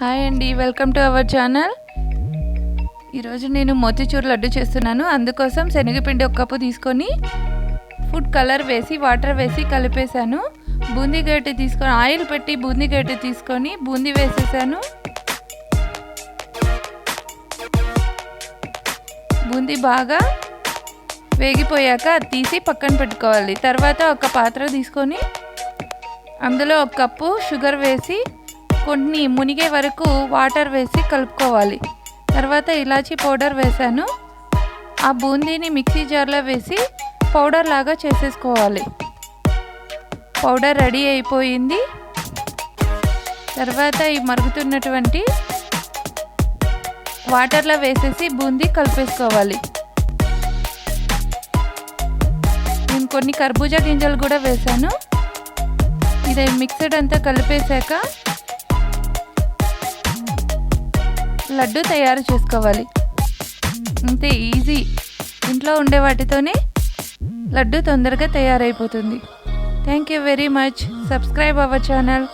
Hi అండి welcome to our channel. ఈరోజు నేను మోతీచూర్ లడ్డు చేస్తున్నాను. అందుకోసం శనగపిండి ఒక కప్పు తీసుకొని ఫుడ్ కలర్ వేసి వాటర్ వేసి కలిపేశాను. బూందీ గడ్డి తీసుకొని ఆయిల్ పెట్టి బూందీ గడ్డి తీసుకొని బూందీ వేసేసాను. బూందీ బాగా వేగిపోయాక అది తీసి పక్కన పెట్టుకోవాలి. తర్వాత ఒక పాత్ర తీసుకొని అందులో ఒక కప్పు షుగర్ వేసి కొన్ని మునిగే వరకు వాటర్ వేసి కలుపుకోవాలి. తర్వాత ఇలాచీ పౌడర్ వేసాను ఆ బూందీని మిక్సీ జార్లో వేసి పౌడర్ లాగా చేసేసుకోవాలి. పౌడర్ రెడీ అయిపోయింది. తర్వాత ఈ మరుగుతున్నటువంటి వాటర్లో వేసేసి బూందీ కలిపేసుకోవాలి. నేను కొన్ని కర్బూజా గింజలు కూడా వేసాను ఇది మిక్సడ్ అంతా కలిపేశాక లడ్డు తయారు చేసుకోవాలి. అంతే ఈజీ ఇంట్లో ఉండే వాటితోనే లడ్డు తొందరగా తయారైపోతుంది. Thank you very much subscribe our channel